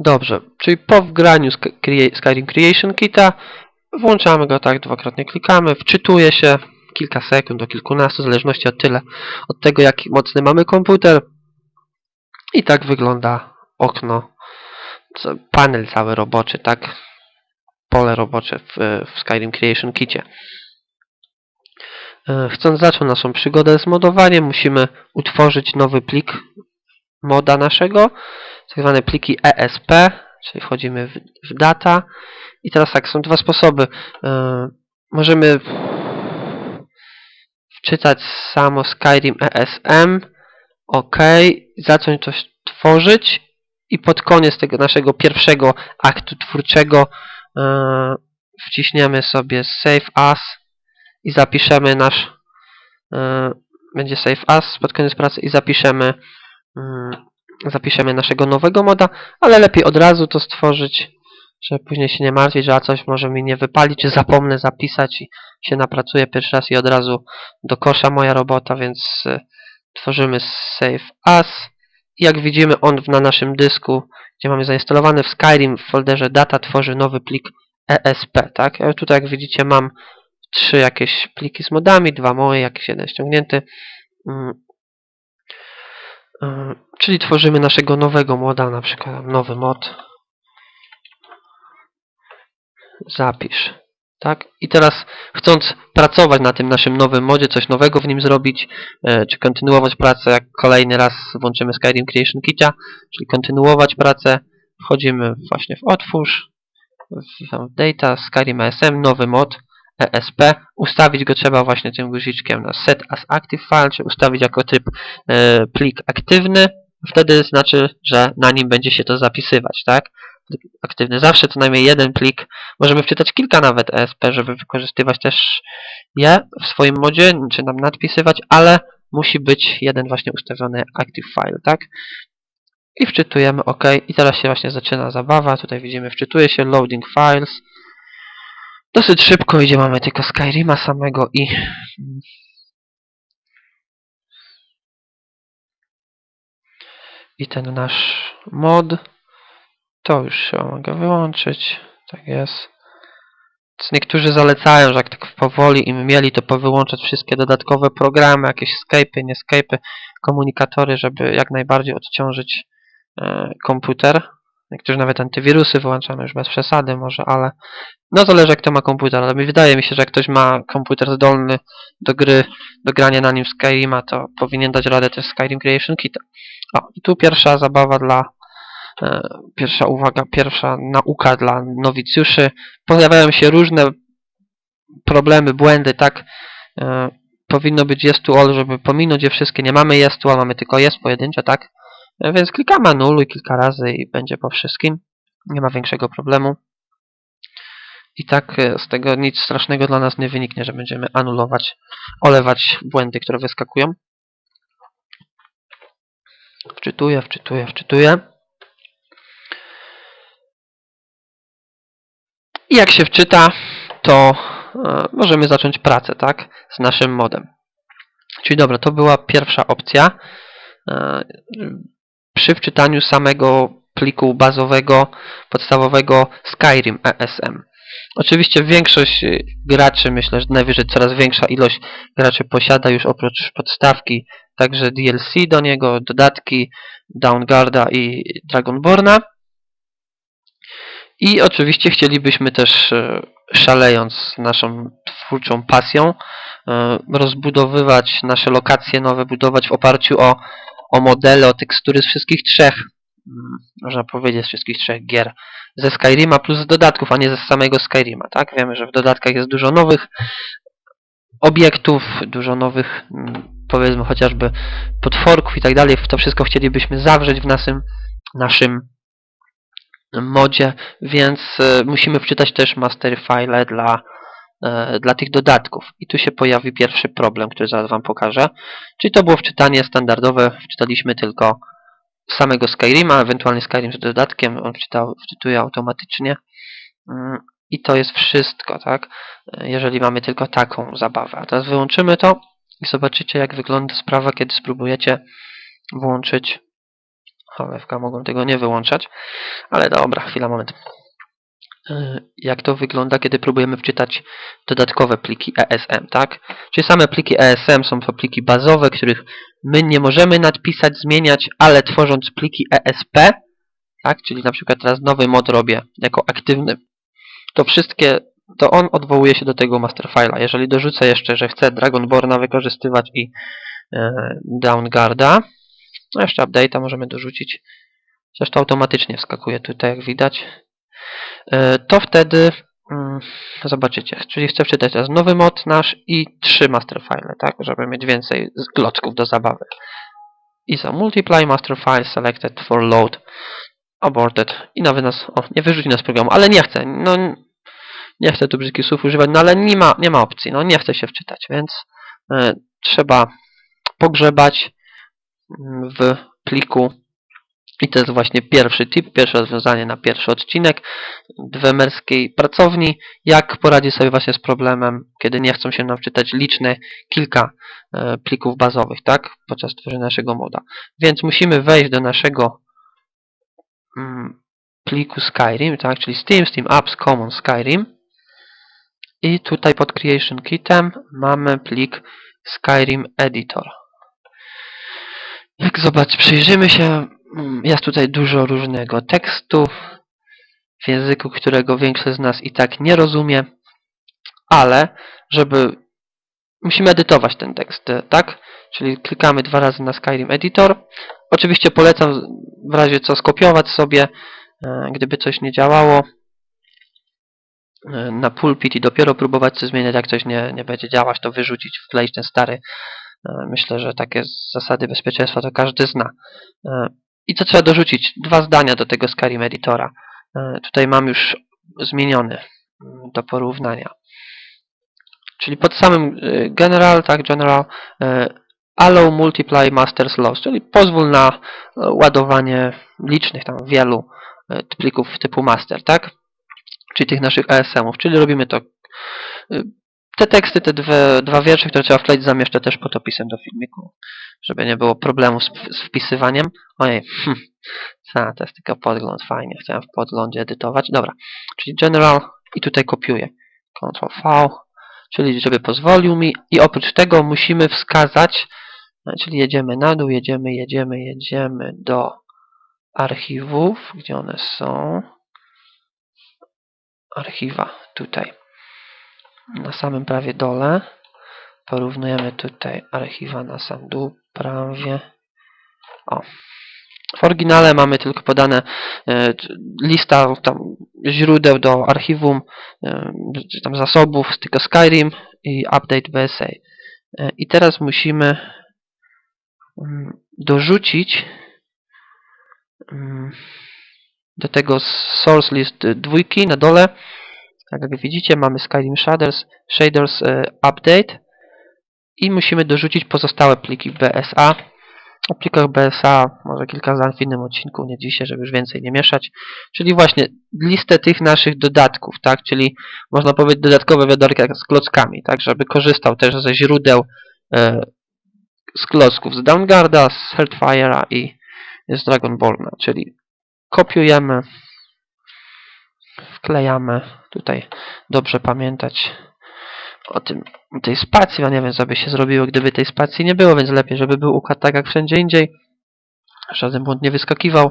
Dobrze, czyli po wgraniu Skyrim Creation Kita włączamy go tak, dwukrotnie klikamy, wczytuje się kilka sekund do kilkunastu, w zależności od tyle, od tego jaki mocny mamy komputer. I tak wygląda okno, panel cały roboczy, tak? Pole robocze w, w Skyrim Creation Kicie. E, Chcąc zacząć naszą przygodę z modowaniem, musimy utworzyć nowy plik moda naszego, tak zwane pliki ESP, czyli wchodzimy w, w data. I teraz tak, są dwa sposoby. E, możemy wczytać samo Skyrim ESM, OK, zacząć coś tworzyć i pod koniec tego naszego pierwszego aktu twórczego e, wciśniemy sobie Save As i zapiszemy nasz e, będzie Save As pod koniec pracy i zapiszemy zapiszemy naszego nowego moda, ale lepiej od razu to stworzyć, żeby później się nie martwić, że a coś może mi nie wypali, czy zapomnę zapisać i się napracuję pierwszy raz i od razu do kosza moja robota, więc y, tworzymy save as jak widzimy on na naszym dysku, gdzie mamy zainstalowane w Skyrim w folderze data tworzy nowy plik ESP, tak? Ja tutaj jak widzicie mam trzy jakieś pliki z modami, dwa moje, jakiś jeden ściągnięty. Czyli tworzymy naszego nowego moda, na przykład nowy mod. Zapisz. Tak? I teraz chcąc pracować na tym naszym nowym modzie, coś nowego w nim zrobić, e, czy kontynuować pracę, jak kolejny raz włączymy Skyrim Creation Kitia, czyli kontynuować pracę, wchodzimy właśnie w otwórz, w data, Skyrim ASM, nowy mod, ESP, ustawić go trzeba właśnie tym guziczkiem na set as active file, czy ustawić jako typ e, plik aktywny, wtedy znaczy, że na nim będzie się to zapisywać, tak? Aktywny zawsze co najmniej jeden plik. Możemy wczytać kilka nawet ESP, żeby wykorzystywać też je w swoim modzie, czy nam nadpisywać, ale musi być jeden właśnie ustawiony active file, tak? I wczytujemy OK. I teraz się właśnie zaczyna zabawa. Tutaj widzimy, wczytuje się loading files. Dosyć szybko idzie, mamy tylko Skyrima samego i i ten nasz mod. To już się mogę wyłączyć. Tak jest. Niektórzy zalecają, że jak tak powoli im mieli, to powyłączać wszystkie dodatkowe programy, jakieś Skype'y, nie Skype'y, komunikatory, żeby jak najbardziej odciążyć e, komputer. Niektórzy nawet antywirusy wyłączają już bez przesady może, ale no zależy jak kto ma komputer, ale mi wydaje mi się, że jak ktoś ma komputer zdolny do gry, do grania na nim Skyrima, to powinien dać radę też Skyrim Creation Kit. O, i tu pierwsza zabawa dla, e, pierwsza uwaga, pierwsza nauka dla nowicjuszy. Pojawiają się różne problemy, błędy, tak? E, powinno być jest tu all, żeby pominąć je wszystkie. Nie mamy jest tu, a mamy tylko jest pojedyncze, tak? E, więc klikamy anuluj kilka razy i będzie po wszystkim. Nie ma większego problemu. I tak e, z tego nic strasznego dla nas nie wyniknie, że będziemy anulować, olewać błędy, które wyskakują. Wczytuję, wczytuję, wczytuję. I jak się wczyta, to e, możemy zacząć pracę, tak? Z naszym modem. Czyli dobra, to była pierwsza opcja. Przy wczytaniu samego pliku bazowego, podstawowego Skyrim ESM. Oczywiście większość y, graczy, myślę, że najwyżej coraz większa ilość graczy posiada już oprócz podstawki także DLC do niego, dodatki Downguarda i Dragonborna. I oczywiście chcielibyśmy też, e, szalejąc naszą twórczą pasją, e, rozbudowywać nasze lokacje nowe, budować w oparciu o, o modele, o tekstury z wszystkich trzech, mm, można powiedzieć, z wszystkich trzech gier ze Skyrima plus z dodatków, a nie ze samego Skyrima, tak? Wiemy, że w dodatkach jest dużo nowych obiektów, dużo nowych, mm, powiedzmy chociażby potworków i tak dalej. To wszystko chcielibyśmy zawrzeć w naszym, naszym modzie, więc e, musimy wczytać też master file dla, dla tych dodatków. I tu się pojawi pierwszy problem, który zaraz Wam pokażę. Czyli to było wczytanie standardowe, wczytaliśmy tylko samego Skyrima, ewentualnie Skyrim z dodatkiem, on wczytał, wczytuje automatycznie. Mm, I to jest wszystko, tak? E, Jeżeli mamy tylko taką zabawę. A teraz wyłączymy to i zobaczycie, jak wygląda sprawa, kiedy spróbujecie włączyć cholewka, mogłem tego nie wyłączać. Ale dobra, chwila, moment. E, Jak to wygląda, kiedy próbujemy wczytać dodatkowe pliki ESM, tak? Czyli same pliki ESM są to pliki bazowe, których my nie możemy nadpisać, zmieniać, ale tworząc pliki ESP, tak? Czyli na przykład teraz nowy mod robię jako aktywny, to wszystkie, to on odwołuje się do tego master file'a. Jeżeli dorzucę jeszcze, że chcę Dragonborna wykorzystywać i e, Downguarda, no jeszcze update'a możemy dorzucić, zresztą automatycznie wskakuje tutaj, jak widać, to wtedy mm, zobaczycie, czyli chcę wczytać teraz nowy mod nasz i trzy master file, tak, żeby mieć więcej klocków do zabawy. ISO multiply master file selected for load aborted i nawet nas, o, nie wyrzuci nas z programu, ale nie chcę, no nie chcę tu brzydkich słów używać, no ale nie ma, nie ma opcji, no nie chcę się wczytać, więc e, trzeba pogrzebać mm, w pliku i to jest właśnie pierwszy tip, pierwsze rozwiązanie na pierwszy odcinek dwemerskiej pracowni, jak poradzić sobie właśnie z problemem, kiedy nie chcą się nam wczytać liczne kilka e, plików bazowych, tak, podczas tworzenia naszego moda. Więc musimy wejść do naszego mm, pliku Skyrim, tak, czyli Steam, Steam Apps, Common Skyrim i tutaj pod Creation Kitem mamy plik Skyrim Editor. Jak zobacz, przyjrzymy się, jest tutaj dużo różnego tekstu w języku, którego większość z nas i tak nie rozumie, ale żeby musimy edytować ten tekst, tak? Czyli klikamy dwa razy na Skyrim Editor. Oczywiście polecam w razie co skopiować sobie, e, gdyby coś nie działało e, na pulpit i dopiero próbować coś zmieniać, jak coś nie, nie będzie działać, to wyrzucić, wkleić ten stary. E, Myślę, że takie zasady bezpieczeństwa to każdy zna. I co trzeba dorzucić? Dwa zdania do tego Skyrim Editora. E, Tutaj mam już zmieniony mm, do porównania. Czyli pod samym e, general, tak, general, e, allow multiply masters loss, czyli pozwól na ładowanie licznych tam wielu plików typu master, tak? Czyli tych naszych ESM-ów, czyli robimy to. Te teksty, te dwie, dwa wiersze, które trzeba wkleić, zamieszczę też pod opisem do filmiku, żeby nie było problemu z, z wpisywaniem. Ojej, hm, a, to jest tylko podgląd, fajnie, chciałem w podglądzie edytować. Dobra, czyli general i tutaj kopiuję. Ctrl V, czyli żeby pozwolił mi i oprócz tego musimy wskazać, e, czyli jedziemy na dół, jedziemy, jedziemy, jedziemy do archiwów, gdzie one są. Archiwa, tutaj. Na samym prawie dole. Porównujemy tutaj archiwa na sam dół, prawie. O. W oryginale mamy tylko podane e, lista tam, źródeł do archiwum, e, czy tam zasobów tego Skyrim i update BSA. E, I teraz musimy mm, dorzucić mm, do tego source list dwójki na dole. Tak jak widzicie mamy Skyrim Shaders, Shaders e, Update i musimy dorzucić pozostałe pliki BSA. O plikach BSA może kilka zdań w innym odcinku, nie dzisiaj, żeby już więcej nie mieszać. Czyli właśnie listę tych naszych dodatków, tak? Czyli można powiedzieć dodatkowe wiaderka z klockami, tak? Żeby korzystał też ze źródeł e, z klocków z Downguarda, z Heartfire'a i z Dragonborna, czyli kopiujemy, wklejamy, tutaj dobrze pamiętać o tym, tej spacji, ja nie wiem co by się zrobiło, gdyby tej spacji nie było, więc lepiej, żeby był układ tak jak wszędzie indziej, żaden błąd nie wyskakiwał,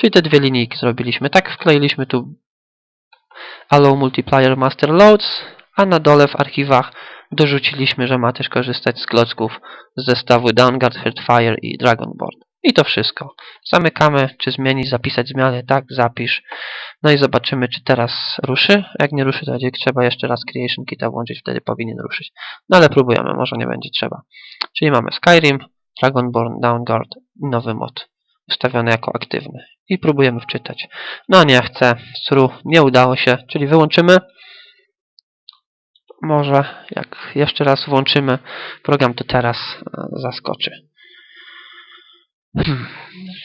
czyli te dwie linijki zrobiliśmy, tak wkleiliśmy tu allow multiplier master loads, a na dole w archiwach dorzuciliśmy, że ma też korzystać z klocków z zestawu Downguard, Heartfire i Dragonborn. I to wszystko. Zamykamy, czy zmienić, zapisać zmiany, tak, zapisz. No i zobaczymy, czy teraz ruszy. Jak nie ruszy, to będzie trzeba jeszcze raz Creation Kita włączyć, wtedy powinien ruszyć. No ale próbujemy, może nie będzie trzeba. Czyli mamy Skyrim, Dragonborn, Downguard nowy mod ustawiony jako aktywny. I próbujemy wczytać. No nie chcę, stru, nie udało się, czyli wyłączymy. Może jak jeszcze raz włączymy program, to teraz e, zaskoczy. Hmm,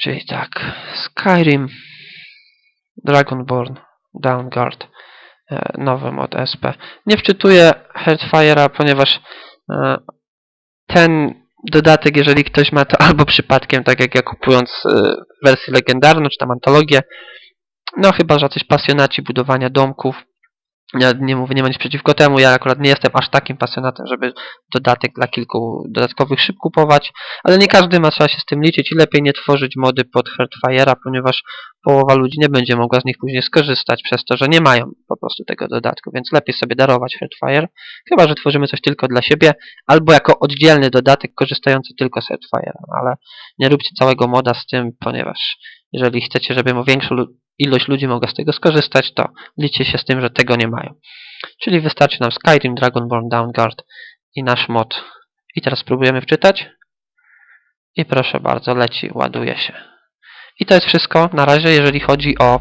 Czyli tak, Skyrim, Dragonborn, Downguard, e, nowy mod SP. Nie wczytuję Heartfire'a, ponieważ e, ten dodatek, jeżeli ktoś ma to albo przypadkiem, tak jak ja kupując y, wersję legendarną, czy tam antologię, no chyba, że jacyś pasjonaci budowania domków, ja nie mówię, nie ma nic przeciwko temu, ja akurat nie jestem aż takim pasjonatem, żeby dodatek dla kilku dodatkowych szyb kupować, ale nie każdy ma, trzeba się z tym liczyć i lepiej nie tworzyć mody pod Heartfire'a, ponieważ połowa ludzi nie będzie mogła z nich później skorzystać przez to, że nie mają po prostu tego dodatku, więc lepiej sobie darować Heartfire, chyba, że tworzymy coś tylko dla siebie, albo jako oddzielny dodatek korzystający tylko z Heartfire'a, ale nie róbcie całego moda z tym, ponieważ jeżeli chcecie, żeby większą lu- ilość ludzi mogła z tego skorzystać, to liczcie się z tym, że tego nie mają. Czyli wystarczy nam Skyrim, Dragonborn, Downguard i nasz mod. I teraz spróbujemy wczytać. I proszę bardzo, leci, ładuje się. I to jest wszystko na razie, jeżeli chodzi o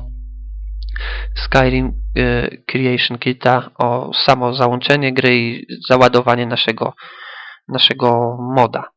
Skyrim y, Creation Kita, o samo załączenie gry i załadowanie naszego, naszego moda.